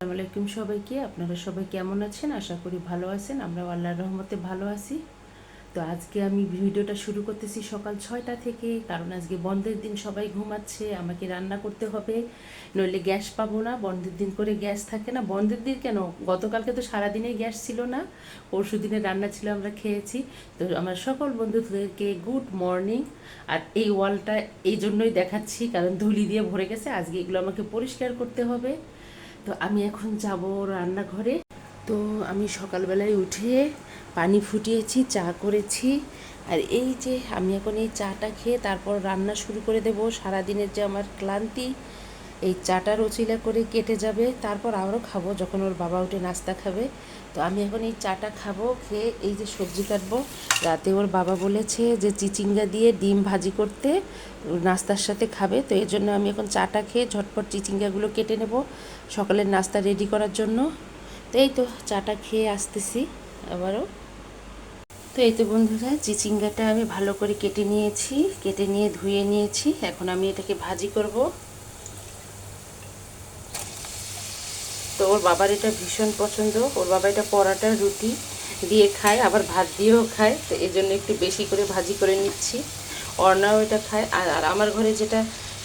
আসসালামু আলাইকুম সবাইকে। আপনারা সবাই কেমন আছেন? আশা করি ভালো আছেন। আমরা আল্লাহর রহমতে ভালো আছি। তো আজকে আমি ভিডিওটা শুরু করতেছি সকাল ছয়টা থেকে, কারণ আজকে বন্ধের দিন, সবাই ঘুমাচ্ছে, আমাকে রান্না করতে হবে। নইলে গ্যাস পাবো না, বন্ধের দিন করে গ্যাস থাকে না। বন্ধের দিন কেন? গতকালকে তো সারাদিনেই গ্যাস ছিল না পরশু দিনে রান্না ছিল, আমরা খেয়েছি। তো আমার সকল বন্ধুদেরকে গুড মর্নিং। আর এই ওয়ালটা এই জন্যই দেখাচ্ছি, কারণ ধুলি দিয়ে ভরে গেছে। আজকে এগুলো আমাকে পরিষ্কার করতে হবে। তো আমি এখন যাব রান্নাঘরে। তো আমি সকালবেলায় উঠে পানি ফুটিয়েছি, চা করেছি। আর এই যে আমি এখন এই চাটা খেয়ে তারপর রান্না শুরু করে দেবো। সারাদিনের যে আমার ক্লান্তি, এই চাটা রচিলা করে কেটে যাবে। তারপর আবারও খাব যখন ওর বাবা উঠে নাস্তা খাবে। তো আমি এখন এই চাটা খাব, খেয়ে এই যে সবজি কাটবো। রাতে ওর বাবা বলেছে যে চিচিঙ্গা দিয়ে ডিম ভাজি করতে নাস্তার সাথে খাবে। তো এর জন্য আমি এখন চাটা খেয়ে ঝটপট চিচিঙ্গাগুলো কেটে নেব সকালের নাস্তা রেডি করার জন্য। তো এই তো চাটা খেয়ে আসতেছি আবারও। তো এই তো বন্ধুরা, চিচিঙ্গাটা আমি ভালো করে কেটে নিয়েছি, কেটে নিয়ে ধুয়ে নিয়েছি। এখন আমি এটাকে ভাজি করব। তো ওর বাবার এটা ভীষণ পছন্দ। ওর বাবা এটা পরাটা রুটি দিয়ে খায়, আবার ভাত দিয়েও খায়। তো এই জন্য একটু বেশি করে ভাজি করে নিচ্ছি। অর্ণাও এটা খায়। আর আমার ঘরে যেটা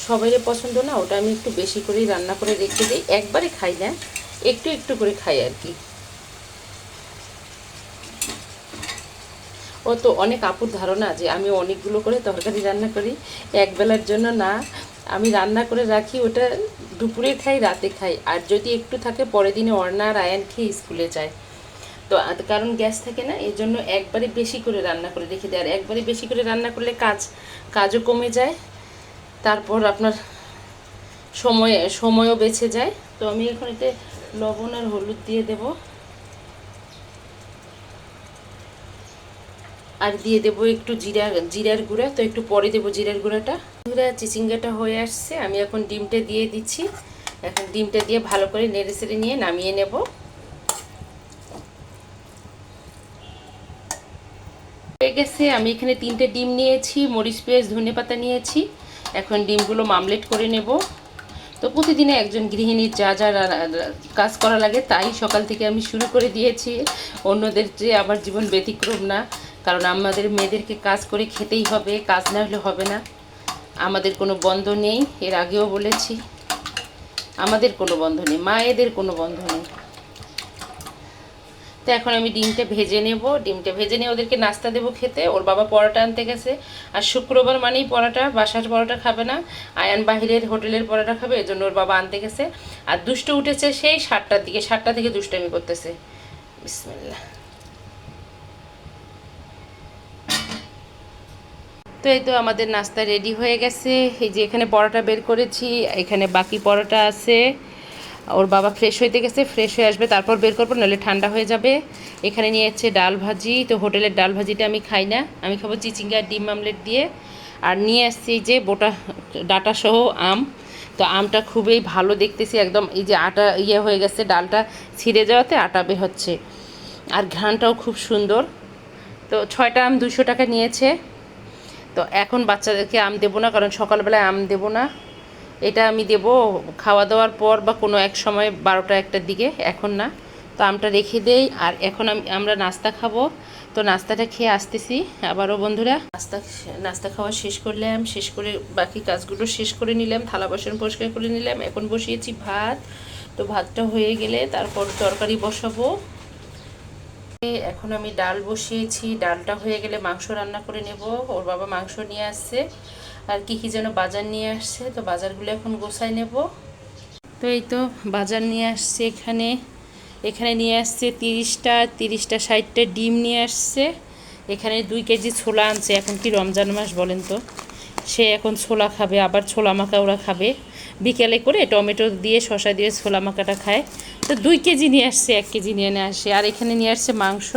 সবাইয়ের পছন্দ না, ওটা আমি একটু বেশি করেই রান্না করে রেখে দিই। একবারে খাই না, একটু একটু করে খাই আর কি। ও তো অনেক আপুর ধারণা যে আমি অনেকগুলো করে তরকারি রান্না করি। একবেলার জন্য না আমি রান্না করে রাখি, ওটা দুপুরে খাই, রাতে খাই। আর যদি একটু থাকে, পরের দিনে অর্ণা আর আয়ান খেয়ে স্কুলে যায়। তো কারণ গ্যাস থাকে না এই জন্য একবারে বেশি করে রান্না করে রেখে দেয়। আর একবারে বেশি করে রান্না করলে কাজ, কাজও কমে যায়। তারপর আপনার সময়, সময়ও বেঁচে যায়। তো আমি এখন এতে লবণ আর হলুদ দিয়ে দেব। আর দিয়ে দেব একটু জিরা, জিরার গুঁড়া, তো একটু পরে দেবো জিরার গুঁড়াটা। গুঁড়া চিচিঙ্গাটা হয়ে আসছে, আমি এখন ডিমটা দিয়ে দিচ্ছি। এখন ডিমটা দিয়ে ভালো করে নেড়ে সেড়ে নিয়ে নামিয়ে নেব। হয়ে গেছে, আমি এখানে তিনটে ডিম নিয়েছি, মরিচ, পেঁয়াজ, ধনে পাতা নিয়েছি। এখন ডিমগুলো মামলেট করে নেব। তো প্রতিদিনে একজন গৃহিণীর যা যা কাজ করা লাগে, তাই সকাল থেকে আমি শুরু করে দিয়েছি। অন্যদের যে আমার জীবন ব্যতিক্রম না কারণ আমাদের মেয়েদেরকে কাজ করে খেতেই হবে, কাজ না হলে হবে না। আমাদের কোনো বন্ধ নেই, এর আগেও বলেছি। আমাদের কোনো বন্ধ নেই, মায়েদের কোনো বন্ধ নেই। তো এখন আমি ডিমটা ভেজে নেব, ডিমটা ভেজে নিয়ে ওদেরকে নাস্তা দেবো খেতে। ওর বাবা পরোটা আনতে গেছে, আর শুক্রবার মানেই পরোটা, বাসার পরোটা খাবে না। আয়ান বাহিরের হোটেলের পরোটা খাবে, এজন্য ওর বাবা আনতে গেছে। আর দুষ্ট উঠেছে সেই সাতটার দিকে, সাতটা থেকে দুষ্টামি করতেছে। বিসমিল্লাহ। তো এই তো আমাদের নাস্তা রেডি হয়ে গেছে। এই যে এখানে পরোটা বের করেছি, এখানে বাকি পরোটা আছে। ওর বাবা ফ্রেশ হইতে গেছে ফ্রেশ হয়ে আসবে, তারপর বের করব, নাহলে ঠান্ডা হয়ে যাবে। এখানে নিয়ে যাচ্ছে ডাল ভাজি, তো হোটেলের ডাল ভাজিটা আমি খাই না। আমি খাব চিচিঙ্গা, ডিম আমলেট দিয়ে। আর নিয়ে আসছি যে বোটা, ডাটা সহ আম। তো আমটা খুবই ভালো দেখতেছি, একদম এই যে আটা ইয়ে হয়ে গেছে, ডালটা ছিঁড়ে যাওয়াতে আটা বের হচ্ছে। আর ঘ্রানটাও খুব সুন্দর। তো ছয়টা আম দুশো টাকা নিয়েছে। তো এখন বাচ্চাদেরকে আম দেবো না, কারণ সকালবেলায় আম দেবো না। এটা আমি দেবো খাওয়া দাওয়ার পর বা কোনো এক সময় বারোটা একটার দিকে, এখন না। তো আমটা রেখে দেই, আর এখন আমি, আমরা নাস্তা খাব। তো নাস্তাটা খেয়ে আসতেছি। আবারও বন্ধুরা, নাস্তা নাস্তা খাওয়া শেষ করলাম। শেষ করে বাকি কাজগুলো শেষ করে নিলাম। থালা বাসন পরিষ্কার করে নিলাম। এখন বসিয়েছি ভাত। তো ভাতটা হয়ে গেলে তারপর তরকারি বসাবো। এখন আমি ডাল বসিয়েছি। ডালটা হয়ে গেলে মাংস রান্না করে নেব। ওর বাবা মাংস নিয়ে আসছে। আর কি কি যেন বাজার নিয়ে আসছে, তো বাজারগুলো এখন গোছাই নেব। তো এই তো বাজার নিয়ে আসছে এখানে। এখানে নিয়ে আসছে তিরিশটা তিরিশটা, ষাটটা ডিম নিয়ে আসছে। এখানে দুই কেজি ছোলা আনছে। এখন কি রমজান মাস বলেন তো? সে এখন ছোলা খাবে, আবার ছোলা মাখা ওরা খাবে। বিকেলে করে টমেটো দিয়ে শশা দিয়ে ছোলা মাখাটা খায়। তো দুই কেজি নিয়ে আসছে, এক কেজি নিয়ে নিয়ে আসে। আর এখানে নিয়ে আসছে মাংস।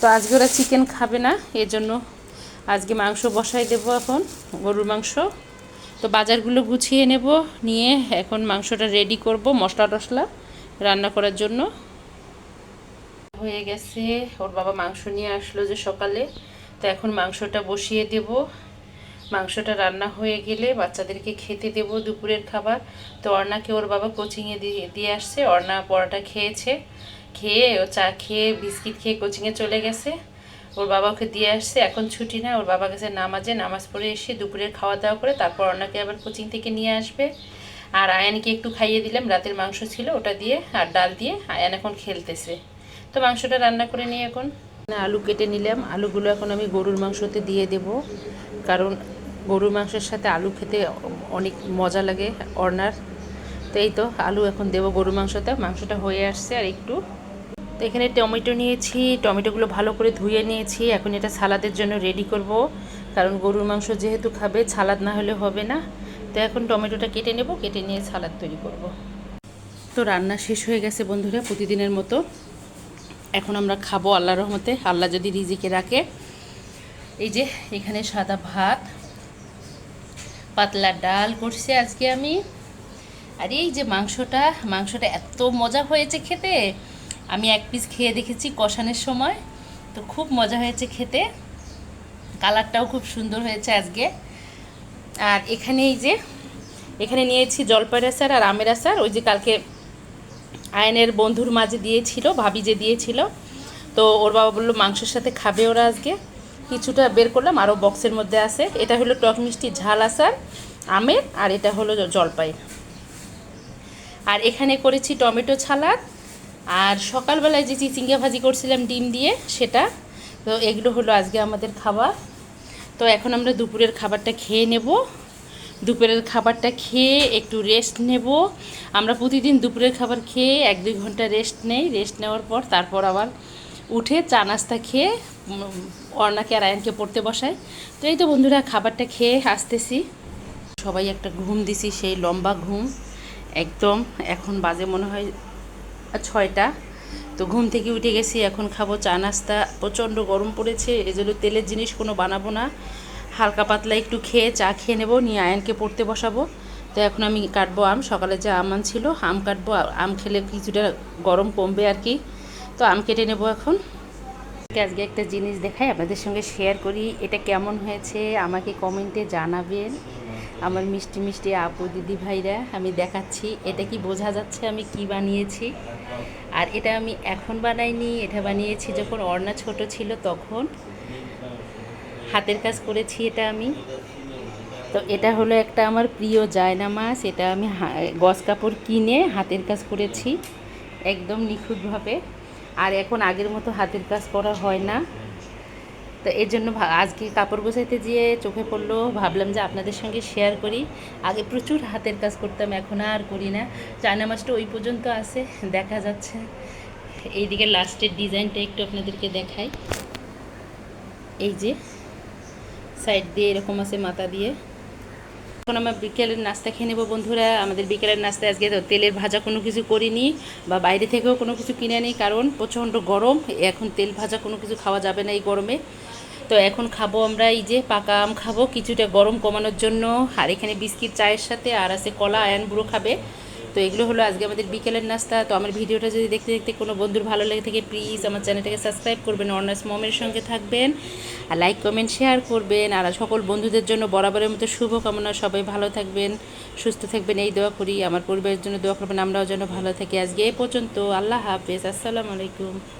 তো আজকে ওরা চিকেন খাবে না, এজন্য আজকে মাংস বসাই দেবো এখন, গরুর মাংস। তো বাজারগুলো গুছিয়ে নেব, নিয়ে এখন মাংসটা রেডি করব, মশলা টশলা রান্না করার জন্য। হয়ে গেছে, ওর বাবা মাংস নিয়ে আসলো যে সকালে। তো এখন মাংসটা বসিয়ে দেব। মাংসটা রান্না হয়ে গেলে বাচ্চাদেরকে খেতে দেবো দুপুরের খাবার। তো অর্ণাকে ওর বাবা কোচিংয়ে দিয়ে দিয়ে আসছে। অর্ণা পরোটা খেয়েছে। খেয়ে ও চা খেয়ে, বিস্কিট খেয়ে কোচিংয়ে চলে গেছে। ওর বাবা ওকে দিয়ে আসছে। এখন ছুটি না, ওর বাবা গেছে নামাজে। নামাজ পড়ে এসে দুপুরের খাওয়া দাওয়া করে তারপর অর্ণাকে আবার কোচিং থেকে নিয়ে আসবে। আর আয়ানকে একটু খাইয়ে দিলাম। রাতের মাংস ছিল ওটা দিয়ে আর ডাল দিয়ে আয়ান এখন খেলতেছে। তো মাংসটা রান্না করে নিয়ে এখন। আলু কেটে নিলাম। আলুগুলো এখন আমি গরুর মাংসতে দিয়ে দেব। কারণ গরুর মাংসের সাথে আলু খেতে অনেক মজা লাগে অর্নার তো এই তো, আলু এখন দেবো গরুর মাংসতে, মাংসটা হয়ে আসছে আর একটু। তো এখানে টমেটো নিয়েছি, টমেটোগুলো ভালো করে ধুয়ে নিয়েছি, এখন এটা সালাদের জন্য রেডি করব। কারণ গরুর মাংস যেহেতু খাবে, সালাদ না হলে হবে না। তো এখন টমেটোটা কেটে নেব, কেটে নিয়ে সালাদ তৈরি করব। তো রান্না শেষ হয়ে গেছে বন্ধুরা প্রতিদিনের মতো। এখন আমরা খাব আল্লাহ রহমতে। আল্লাহ যদি রিজিকে রাখে। এই যে, এখানে সাদা ভাত। পাতলা ডাল করছি আজকে আমি। আর এই যে মাংসটা মাংসটা এত মজা হয়েছে খেতে। আমি এক পিস খেয়ে দেখেছি কষানোর সময়, তো খুব মজা হয়েছে খেতে। কালারটাও খুব সুন্দর হয়েছে আজকে। আর এখানে এই যে, এখানে নিয়েছি জলপাইয়ের আচার আর আমের আচার। ওই যে কালকে আয়নের বন্ধুর মাঝে দিয়েছিল, ভাবি যে দিয়েছিল। তো ওর বাবা বলল, মাংসের সাথে খাবে ওরা আজকে। কিছুটা বের করলাম আরও বক্সের মধ্যে আছে। এটা হলো টক মিষ্টি ঝাল আচার, আমের, আর এটা হলো জলপাই। আর এখানে করেছি টমেটো ছালাদ। আর সকালবেলায় যে চিচিঙ্গা ভাজি করছিলাম ডিম দিয়ে, সেটা। তো এগুলো হলো আজকে আমাদের খাবার। তো এখন আমরা দুপুরের খাবারটা খেয়ে নেব। দুপুরের খাবারটা খেয়ে একটু রেস্ট নেব। আমরা প্রতিদিন দুপুরের খাবার খেয়ে এক দুই ঘণ্টা রেস্ট নেই। রেস্ট নেওয়ার পর তারপর আবার উঠে চা নাস্তা খেয়ে অর্ণাকে আর আয়নকে পড়তে বসায়। তো এই তো বন্ধুরা, খাবারটা খেয়ে আসতেছি। সবাই একটা ঘুম দিছি, সেই লম্বা ঘুম। একদম এখন বাজে মনে হয় ছয়টা। তো ঘুম থেকে উঠে গেছি, এখন খাব চা নাস্তা। প্রচণ্ড গরম পড়েছে এজন্য তেলের জিনিস কোনো বানাবো না। হালকা পাতলা একটু খেয়ে চা খেয়ে নেব, নিয়ে আয়নকে পড়তে বসাবো। তো এখন আমি কাটবো আম। সকালে যে আম ছিল আম কাটবো। আম খেলে কিছুটা গরম কমবে আর কি। তো আম কেটে নেব এখন। আজকে একটা জিনিস দেখাই, আপনাদের সঙ্গে শেয়ার করি। এটা কেমন হয়েছে, আমাকে কমেন্টে জানাবেন। আমার মিষ্টি মিষ্টি আপু দিদি ভাইরা, আমি দেখাচ্ছি। এটা কি বোঝা যাচ্ছে আমি কি বানিয়েছি? আর এটা আমি এখন বানাইনি, এটা বানিয়েছি যখন অর্ণা ছোট ছিল তখন। হাতের কাজ করেছি এটা আমি। তো এটা হলো একটা আমার প্রিয় জায়নামাজ এটা আমি গজ কাপড় কিনে হাতের কাজ করেছি, একদম নিখুঁতভাবে। আর এখন আগের মতো হাতের কাজ করা হয় না। তো এর জন্য আজকে কাপড় গোছাইতে যেয়ে চোখে পড়ল, ভাবলাম যে আপনাদের সঙ্গে শেয়ার করি। আগে প্রচুর হাতের কাজ করতাম, এখন আর করি না। চায়না মাছটা ওই পর্যন্ত আছে, দেখা যাচ্ছে। এইদিকে লাস্টের ডিজাইনটা একটু আপনাদেরকে দেখাই। এই যে সাইড দিয়ে এরকম আছে মাথা দিয়ে। এখন আমরা বিকেলের নাস্তা খেয়ে নেব বন্ধুরা। আমাদের বিকেলের নাস্তা আজকে তো তেলের ভাজা কোনো কিছু করিনি বা বাইরে থেকেও কোনো কিছু কিনে নিই কারণ প্রচণ্ড গরম। এখন তেল ভাজা কোনো কিছু খাওয়া যাবে না এই গরমে। তো এখন খাব আমরা এই যে পাকা আম খাব, কিছুটা গরম কমানোর জন্য। আর এখানে বিস্কিট, চায়ের সাথে, আর আছে কলা, আয়ান বুড়ো খাবে। তো এগুলো হলো আজকে আমাদের বিকেলের নাস্তা। তো আমার ভিডিওটা যদি দেখতে দেখতে কোনো বন্ধুর ভালো লেগে থাকে প্লিজ আমার চ্যানেলটাকে সাবস্ক্রাইব করবেন। অনার্স মমের সঙ্গে থাকবেন আর লাইক কমেন্ট শেয়ার করবেন। আর সকল বন্ধুদের জন্য বরাবরের মতো শুভকামনা। সবাই ভালো থাকবেন, সুস্থ থাকবেন। এই দোয়া করি। আমার পরিবারের জন্য দোয়া করবেন। আমরাও যেন ভালো থাকি। আজকে এ পর্যন্ত। আল্লাহ হাফেজ। আসসালামু আলাইকুম।